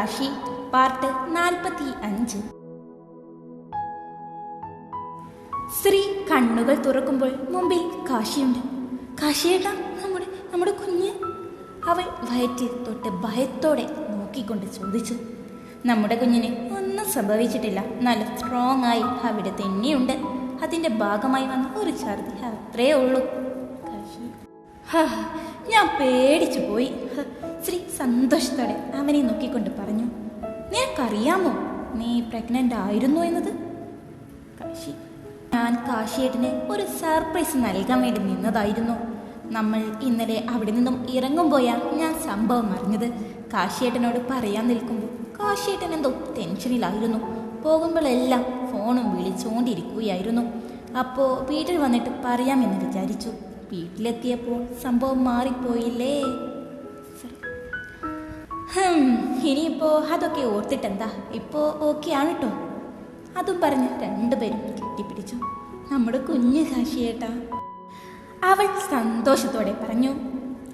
Kashi part നാൽപ്പത്തി അഞ്ച് സ്ത്രീ കണ്ണുകൾ തുറക്കുമ്പോൾ മുമ്പിൽ കാശിയുണ്ട്. കാശിയേട്ടാ നമ്മുടെ നമ്മുടെ കുഞ്ഞ്. അവൾ വയറ്റിൽ തൊട്ട് ഭയത്തോടെ നോക്കിക്കൊണ്ട് ചോദിച്ചു. നമ്മുടെ കുഞ്ഞിന് ഒന്നും സംഭവിച്ചിട്ടില്ല. നല്ല സ്ട്രോങ് ആയി അവിടെ തന്നെയുണ്ട്. അതിന്റെ ഭാഗമായി വന്ന ഒരു ഛർദി അത്രേ ഉള്ളൂ. ഞാൻ പേടിച്ചു പോയി. ശ്രീ സന്തോഷത്തോടെ അവനെ നോക്കിക്കൊണ്ട് പറഞ്ഞു നിനക്കറിയാമോ നീ പ്രഗ്നന്റ് ആയിരുന്നു എന്നത്? കാശി ഞാൻ കാശിയേട്ടന് ഒരു സർപ്രൈസ് നൽകാൻ വേണ്ടി നിന്നതായിരുന്നു. നമ്മൾ ഇന്നലെ അവിടെ നിന്നും ഇറങ്ങുമ്പോയാ ഞാൻ സംഭവം അറിഞ്ഞത്. കാശിയേട്ടനോട് പറയാൻ നിൽക്കുമ്പോൾ കാശിയേട്ടൻ എന്തോ ടെൻഷനിലായിരുന്നു പോകുമ്പോഴെല്ലാം ഫോണും വിളിച്ചുകൊണ്ടിരിക്കുകയായിരുന്നു അപ്പോൾ വീട്ടിൽ വന്നിട്ട് പറയാമെന്ന് വിചാരിച്ചു. വീട്ടിലെത്തിയപ്പോൾ സംഭവം മാറിപ്പോയില്ലേ. ഇനിയിപ്പോ അതൊക്കെ ഓർത്തിട്ടെന്താ? ഇപ്പോ ഓക്കെ ആണ് കേട്ടോ അതും പറഞ്ഞ് രണ്ടുപേരും കെട്ടിപ്പിടിച്ചു. നമ്മുടെ കുഞ്ഞ് കാശിയേട്ടാ. അവൾ സന്തോഷത്തോടെ പറഞ്ഞു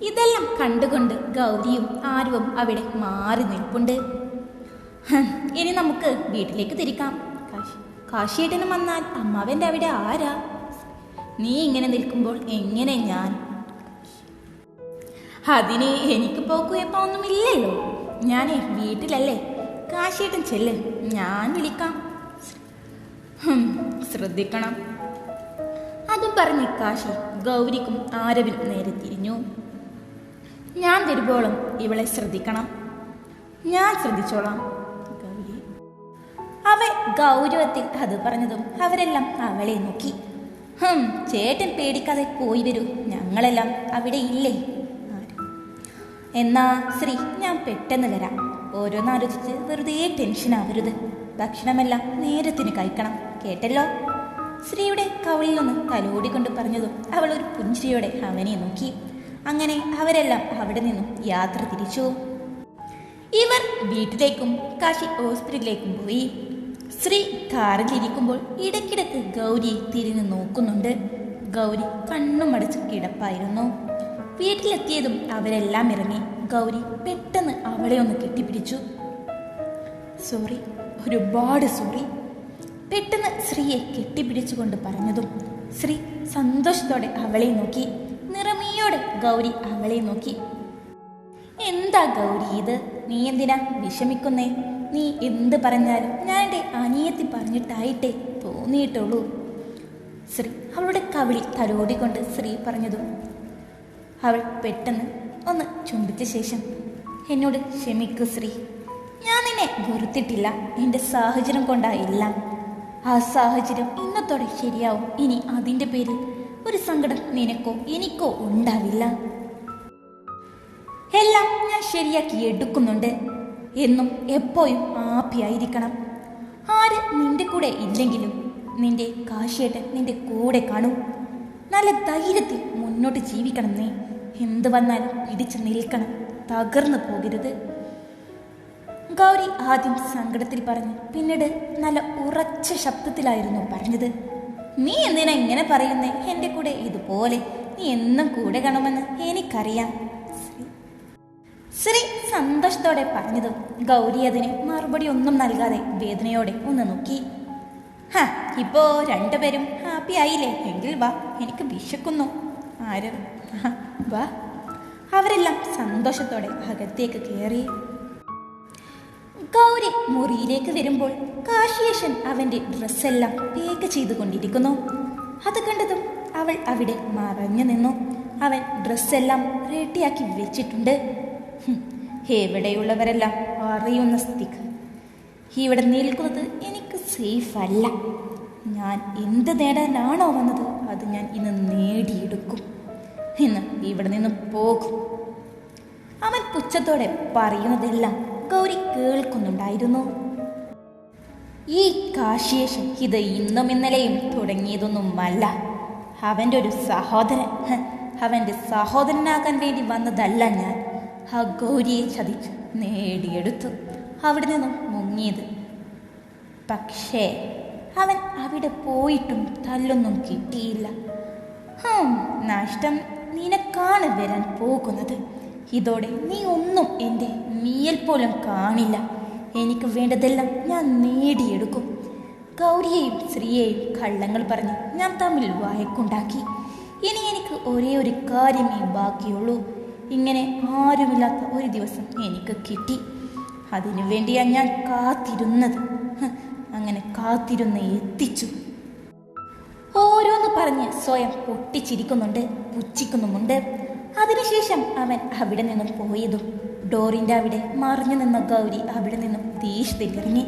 ഇതെല്ലാം കണ്ടുകൊണ്ട് ഗൗരിയും ആരുവും അവിടെ മാറി നിൽപ്പുണ്ട്. ഇനി നമുക്ക് വീട്ടിലേക്ക് തിരിക്കാം. കാശി കാശിയേട്ടനും വന്നാൽ അമ്മാവന്റെ അവിടെ ആരാ? നീ ഇങ്ങനെ നിൽക്കുമ്പോൾ എങ്ങനെ ഞാൻ അതിന് എനിക്ക് പോക്കുയപ്പോ ഒന്നുമില്ലല്ലോ ഞാനേ വീട്ടിലല്ലേ? കാശിയേട്ടൻ ചെല്ല് ഞാൻ വിളിക്കാം. ശ്രദ്ധിക്കണം. അതും പറഞ്ഞ് കാശി ഗൗരിക്കും ആരവിനും നേരെ തിരിഞ്ഞു. ഞാൻ വരുമ്പോളും ഇവളെ ശ്രദ്ധിക്കണം. ഞാൻ ശ്രദ്ധിച്ചോളാം. ഗൗരി. അവൾ ഗൗരവത്തിൽ അത് പറഞ്ഞതും അവരെല്ലാം അവളെ നോക്കി. ഹും ചേട്ടൻ പേടിക്കാതെ പോയി വരൂ. ഞങ്ങളെല്ലാം അവിടെ ഇല്ലേ? എന്നാ ശ്രീ ഞാൻ പെട്ടെന്ന് വരാം. ഓരോന്നാലോചിച്ച് വെറുതെ ടെൻഷൻ ആവരുത്. ഭക്ഷണമെല്ലാം നേരത്തിന് കഴിക്കണം. കേട്ടല്ലോ? ശ്രീയുടെ കവളിൽ നിന്ന് തലോടിക്കൊണ്ട് പറഞ്ഞതും അവൾ ഒരു പുഞ്ചിരിയോടെ അവനെ നോക്കി. അങ്ങനെ അവരെല്ലാം അവിടെ നിന്നും യാത്ര തിരിച്ചു. ഇവർ വീട്ടിലേക്കും കാശി ഹോസ്പിറ്റലിലേക്കും പോയി. ശ്രീ കാറിലിരിക്കുമ്പോൾ ഇടയ്ക്കിടയ്ക്ക് ഗൗരി തിരിഞ്ഞു നോക്കുന്നുണ്ട്. ഗൗരി കണ്ണുമടച്ച് കിടപ്പായിരുന്നു. വീട്ടിലെത്തിയതും അവരെല്ലാം ഇറങ്ങി. ഗൗരി പെട്ടെന്ന് അവളെ ഒന്ന് കെട്ടിപ്പിടിച്ചു. സോറി ഒരുപാട് സോറി പെട്ടെന്ന് ശ്രീയെ കെട്ടിപ്പിടിച്ചുകൊണ്ട് പറഞ്ഞതും ശ്രീ സന്തോഷത്തോടെ അവളെ നോക്കി. നിറമിയോടെ ഗൗരി അവളെ നോക്കി. എന്താ ഗൗരി ഇത്? നീ എന്തിനാ വിഷമിക്കുന്നേ? നീ എന്ത് പറഞ്ഞാലും ഞാൻ എന്റെ അനിയത്തി പറഞ്ഞിട്ടായിട്ടേ തോന്നിയിട്ടുള്ളൂ. ശ്രീ അവളുടെ കവിളി തലോടിക്കൊണ്ട് ശ്രീ പറഞ്ഞതും അവൾ പെട്ടെന്ന് ഒന്ന് ചുംബിച്ച ശേഷം എന്നോട് ക്ഷമിക്കൂ ശ്രീ. ഞാൻ നിന്നെ വെറുത്തിട്ടില്ല. എന്റെ സാഹചര്യം കൊണ്ടായില്ല ആ സാഹചര്യം ഇന്നത്തോടെ ശരിയാവും. ഇനി അതിന്റെ പേരിൽ ഒരു സങ്കടം നിനക്കോ എനിക്കോ ഉണ്ടാവില്ല. എല്ലാം ഞാൻ ശരിയാക്കി എടുക്കുന്നുണ്ട്. എന്നും എപ്പോഴും ഹാപ്പിയായിരിക്കണം ആര് നിന്റെ കൂടെ ഇല്ലെങ്കിലും നിന്റെ കാശിയേട്ടൻ നിന്റെ കൂടെ കാണും. നല്ല ധൈര്യത്തിൽ മുന്നോട്ട് ജീവിക്കണം നീ എന്ത് വന്നാൽ പിടിച്ചു നിൽക്കണം. തകർന്നു പോകരുത്. ഗൗരി ആദ്യം സങ്കടത്തിൽ പറഞ്ഞു പിന്നീട് നല്ല ഉറച്ച ശബ്ദത്തിലായിരുന്നു പറഞ്ഞത്. നീ എന്തിനാ ഇങ്ങനെ പറയുന്നേ? എന്റെ കൂടെ ഇതുപോലെ. നീ എന്നും കൂടെ കാണുമെന്ന് എനിക്കറിയാം. ശ്രീ സന്തോഷത്തോടെ പറഞ്ഞതും ഗൗരി അതിന് മറുപടി ഒന്നും നൽകാതെ വേദനയോടെ ഒന്ന് നോക്കി. ഹാ ഇപ്പോ രണ്ടുപേരും ഹാപ്പി ആയില്ലേ? എങ്കിൽ വാ എനിക്ക് വിശക്കുന്നു. ആര്? വാ അവരെല്ലാം സന്തോഷത്തോടെ അകത്തേക്ക് കയറി ഗൗരി മുറിയിലേക്ക് വരുമ്പോൾ കാശിയേഷൻ അവന്റെ ഡ്രസ്സെല്ലാം പേക്ക് ചെയ്തുകൊണ്ടിരിക്കുന്നു. അത് കണ്ടതും അവൾ അവിടെ മറഞ്ഞു നിന്നു. അവൻ ഡ്രസ്സെല്ലാം റെഡിയാക്കി വെച്ചിട്ടുണ്ട്. എവിടെയുള്ളവരെല്ലാം അറിയുന്ന സ്ഥിതിക്ക് ഇവിടെ നിൽക്കുന്നത് എനിക്ക് സേഫ് അല്ല. ഞാൻ എന്ത് നേടാനാണോ വന്നത്? അത് ഞാൻ ഇന്ന് നേടിയെടുക്കും. ഇന്ന് ഇവിടെ നിന്ന് പോകും. അവൻ പുച്ഛത്തോടെ പറയുന്നതെല്ലാം ഗൗരി കേൾക്കുന്നുണ്ടായിരുന്നു. ഈ കാശിയേഷൻ ഇത് ഇന്നും ഇന്നലെയും തുടങ്ങിയതൊന്നുമല്ല. അവന്റെ ഒരു സഹോദരൻ അവന്റെ സഹോദരനാകാൻ വേണ്ടി വന്നതല്ല ഞാൻ. ആ ഗൗരിയെ ചതിച്ച് നേടിയെടുത്തു. അവിടെ നിന്നും മുങ്ങിയത്. പക്ഷേ അവൻ അവിടെ പോയിട്ടും തല്ലൊന്നും കിട്ടിയില്ല. ഹം നഷ്ടം നിനക്കാണ് വരാൻ പോകുന്നത്. ഇതോടെ നീ ഒന്നും എന്റെ മീയൽ പോലും കാണില്ല. എനിക്ക് വേണ്ടതെല്ലാം ഞാൻ നേടിയെടുക്കും. ഗൗരിയെയും ശ്രീയെയും കള്ളങ്ങൾ പറഞ്ഞ് ഞാൻ തമ്മിൽ വഴക്കുണ്ടാക്കി. ഇനി എനിക്ക് ഒരേ ഒരു കാര്യമേ ബാക്കിയുള്ളൂ. ഇങ്ങനെ ആരുമില്ലാത്ത ഒരു ദിവസം എനിക്ക് കിട്ടി. അതിനു വേണ്ടിയാ ഞാൻ കാത്തിരുന്നത്. അങ്ങനെ കാത്തിരുന്ന് എത്തിച്ചു. ഓരോന്ന് പറഞ്ഞ് സ്വയം പൊട്ടിച്ചിരിക്കുന്നുണ്ട് പുച്ഛിക്കുന്നുമുണ്ട്. അതിനുശേഷം അവൻ അവിടെ നിന്നും പോയതും ഡോറിന്റെ അവിടെ മറിഞ്ഞു നിന്ന ഗൗരി അവിടെ നിന്നും ദേഷ്യത്തിലിറങ്ങി.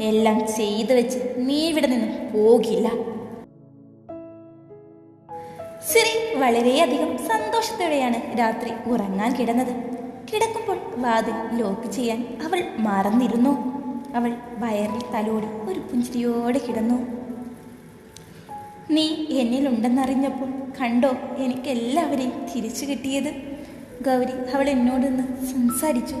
എല്ലാം ചെയ്തു വെച്ച് നീ ഇവിടെ നിന്നും പോകില്ല. സിറി വളരെയധികം സന്തോഷത്തോടെയാണ് രാത്രി ഉറങ്ങാൻ കിടന്നത്. കിടക്കുമ്പോൾ വാതിൽ ലോക്ക് ചെയ്യാൻ അവൾ മറന്നിരുന്നു. അവൾ വയറിൽ തലോടി ഒരു പുഞ്ചിരിയോടെ കിടന്നു. നീ എന്നിലുണ്ടെന്നറിഞ്ഞപ്പോൾ കണ്ടോ എനിക്ക് എല്ലാവരെയും തിരിച്ചു കിട്ടിയത്? ഗൗരി അവൾ എന്നോടൊന്ന് സംസാരിച്ചു.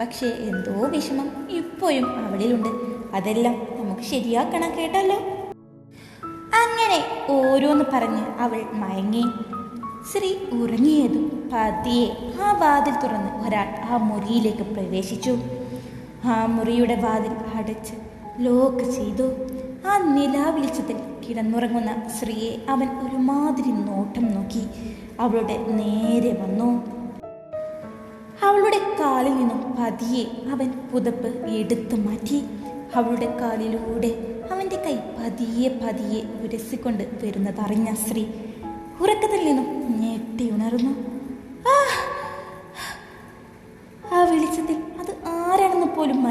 പക്ഷേ എന്തോ വിഷമം ഇപ്പോഴും അവളിലുണ്ട്. അതെല്ലാം നമുക്ക് ശരിയാക്കണം കേട്ടല്ലോ. അങ്ങനെ ഓരോന്ന് പറഞ്ഞ് അവൾ മയങ്ങി. ശ്രീ ഉറങ്ങിയതും പതിയെ ആ വാതിൽ തുറന്ന് ഒരാൾ ആ മുറിയിലേക്ക് പ്രവേശിച്ചു. ആ മുറിയുടെ വാതിൽ അടച്ച് ലോക്ക് ചെയ്തു. ആ നിലാവിളിച്ചതിൽ കിടന്നുറങ്ങുന്ന സ്ത്രീയെ അവൻ ഒരുമാതിരി നോട്ടം നോക്കി. അവളുടെ നേരെ വന്നു. അവളുടെ കാലിൽ നിന്നും പതിയെ അവൻ പുതപ്പ് എടുത്തു മാറ്റി. അവളുടെ കാലിലൂടെ അവന്റെ കൈ പതിയെ പതിയെ ഉരസിക്കൊണ്ട് വരുന്നതറിഞ്ഞ സ്ത്രീ ഉറക്കത്തിൽ നിന്നും ഞെട്ടി ഉണർന്നു.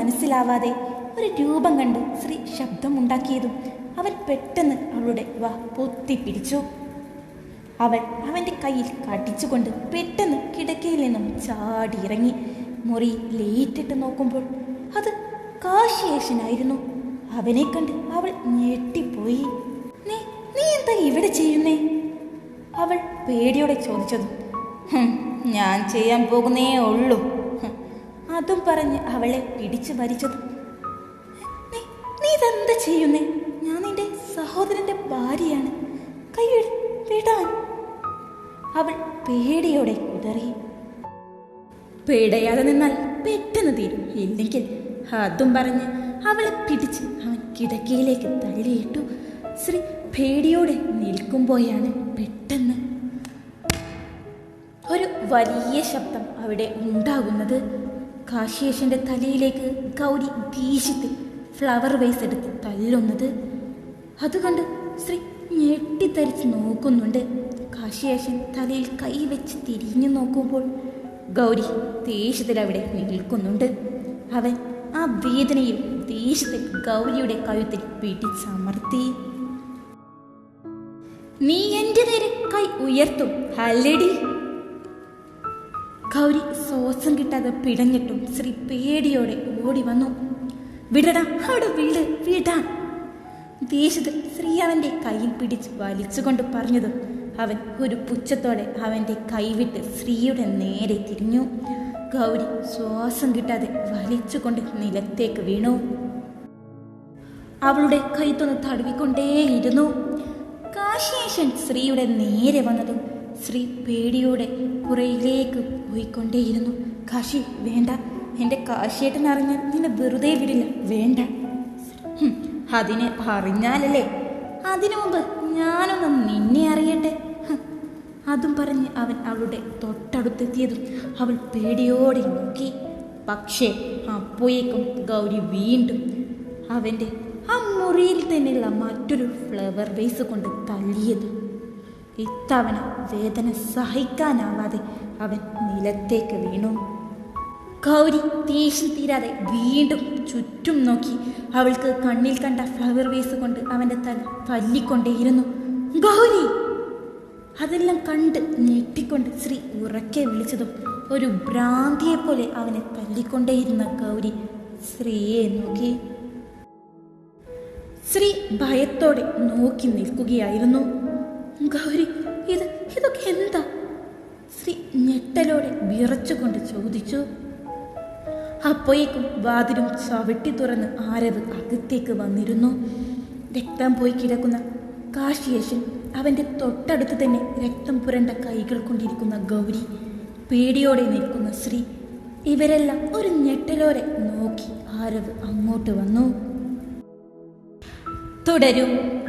മനസ്സിലാവാതെ ഒരു രൂപം കണ്ട് ശ്രീ ശബ്ദമുണ്ടാക്കിയതും അവൻ പെട്ടെന്ന് അവളുടെ വാ പൊത്തിപ്പിടിച്ചു. അവൾ അവന്റെ കയ്യിൽ കടിച്ചുകൊണ്ട് പെട്ടെന്ന് കിടക്കയിൽ നിന്നും ചാടിയിറങ്ങി. മുറി ലേറ്റിട്ട് നോക്കുമ്പോൾ അത് കാശിയേശനായിരുന്നു. അവനെ കണ്ട് അവൾ ഞെട്ടിപ്പോയി. നീ നീ എന്താ ഇവിടെ ചെയ്യുന്നേ? അവൾ പേടിയോടെ ചോദിച്ചതും ഞാൻ ചെയ്യാൻ പോകുന്നേ ഉള്ളൂ. ഹും." അതും പറഞ്ഞ് അവളെ പിടിച്ചു വരിച്ചത് "നീ- നീ ഇതെന്താ ചെയ്യുന്നേ? ഞാൻ നിന്റെ സഹോദരന്റെ ഭാര്യയാണ്. കൈ വിട്- വിടാൻ. അവൾ പേടിയോടെ കുതറി. പേടയാതെ നിന്നാൽ പെട്ടെന്ന് തീരും. ഇല്ലെങ്കിൽ അതും പറഞ്ഞ് അവളെ പിടിച്ച് അവൻ കിടക്കയിലേക്ക് തള്ളിയിട്ടു ശ്രീ പേടിയോടെ നിൽക്കുമ്പോയാണ് പെട്ടെന്ന്. ഒരു വലിയ ശബ്ദം അവിടെ ഉണ്ടാകുന്നത്. കാശിയേശന്റെ തലയിലേക്ക് ഗൗരി ദേഷ്യത്തിൽ ഫ്ലവർ വേസ് എടുത്ത് തല്ലുന്നത്. അതുകൊണ്ട് ശ്രീ ഞെട്ടിത്തരിച്ച് നോക്കുന്നുണ്ട്. കാശിയേഷൻ തലയിൽ കൈവച്ച് തിരിഞ്ഞു നോക്കുമ്പോൾ ഗൗരി ദേഷ്യത്തിൽ അവിടെ നിൽക്കുന്നുണ്ട്. അവൻ ആ വേദനയിൽ ദേഷ്യത്തിൽ ഗൗരിയുടെ കഴുത്തിൽ പിടിച്ചമർത്തി. നീ എന്റെ നേരെ കൈ ഉയർത്തും അല്ലടി. ഗൗരി ശ്വാസം കിട്ടാതെ പിടഞ്ഞിട്ടും ശ്രീ പേടിയോടെ ഓടി വന്നു. വിടടാ അവിടെ വീട് വീടാ. ദേഷ്യത്തിൽ ശ്രീ അവന്റെ കയ്യിൽ പിടിച്ച് വലിച്ചുകൊണ്ട് പറഞ്ഞതും അവൻ ഒരു പുച്ഛത്തോടെ അവന്റെ കൈവിട്ട് ശ്രീയുടെ നേരെ തിരിഞ്ഞു. ഗൗരി ശ്വാസം കിട്ടാതെ വലിച്ചുകൊണ്ട് നിലത്തേക്ക് വീണു. അവളുടെ കൈത്തൊന്ന് തടവിക്കൊണ്ടേയിരുന്നു. കാശേഷൻ ശ്രീയുടെ നേരെ വന്നതും ശ്രീ പേടിയോടെ പുറയിലേക്ക് പോയിക്കൊണ്ടേയിരുന്നു. കാശി വേണ്ട. എന്റെ കാശിയേട്ടൻ അറിഞ്ഞാൽ നിന്നെ വെറുതെ വിടില്ല. വേണ്ട. അതിനെ അറിഞ്ഞാലല്ലേ? അതിനു മുമ്പ് ഞാനൊന്ന് നിന്നെ അറിയട്ടെ. അതും പറഞ്ഞ് അവൻ അവളുടെ തൊട്ടടുത്തെത്തിയതും അവൾ പേടിയോടെ നോക്കി. പക്ഷേ അപ്പോയേക്കും ഗൗരി വീണ്ടും അവന്റെ ആ മുറിയിൽ തന്നെയുള്ള മറ്റൊരു ഫ്ലവർ വേസ് കൊണ്ട് തള്ളിയത് ഇത്തവണ വേദന സഹിക്കാനാവാതെ അവൻ നിലത്തേക്ക് വീണു. കൗരി ദേഷ്യം തീരാതെ വീണ്ടും ചുറ്റും നോക്കി അവൾക്ക് കണ്ണിൽ കണ്ട ഫ്ലവർ വേസ് കൊണ്ട് അവന്റെ തല തല്ലിക്കൊണ്ടേയിരുന്നു. ഗൗരി! അതെല്ലാം കണ്ട് ഞെട്ടിക്കൊണ്ട് ശ്രീ ഉറക്കെ വിളിച്ചതും ഒരു ഭ്രാന്തിയെ പോലെ അവനെ തല്ലിക്കൊണ്ടേയിരുന്ന ഗൗരി ശ്രീയെ നോക്കി. ശ്രീ ഭയത്തോടെ നോക്കി നിൽക്കുകയായിരുന്നു. ഗൗരി ഇത് ഇതൊക്കെ എന്താ? ശ്രീ ഞെട്ടലോടെ വിറച്ചുകൊണ്ട് ചോദിച്ചു. അപ്പോയേക്കും വാതിലും ചവിട്ടി തുറന്ന് ആരവ് അകത്തേക്ക് വന്നിരുന്നു. രക്തം പോയി കിടക്കുന്ന കാശിയേശൻ അവന്റെ തൊട്ടടുത്ത് തന്നെ രക്തം പുരണ്ട കൈകൾ കൊണ്ടിരിക്കുന്ന ഗൗരി പേടിയോടെ നിൽക്കുന്ന ശ്രീ ഇവരെല്ലാം ഒരു ഞെട്ടലോടെ നോക്കി ആരവ് അങ്ങോട്ട് വന്നു. തുടരും.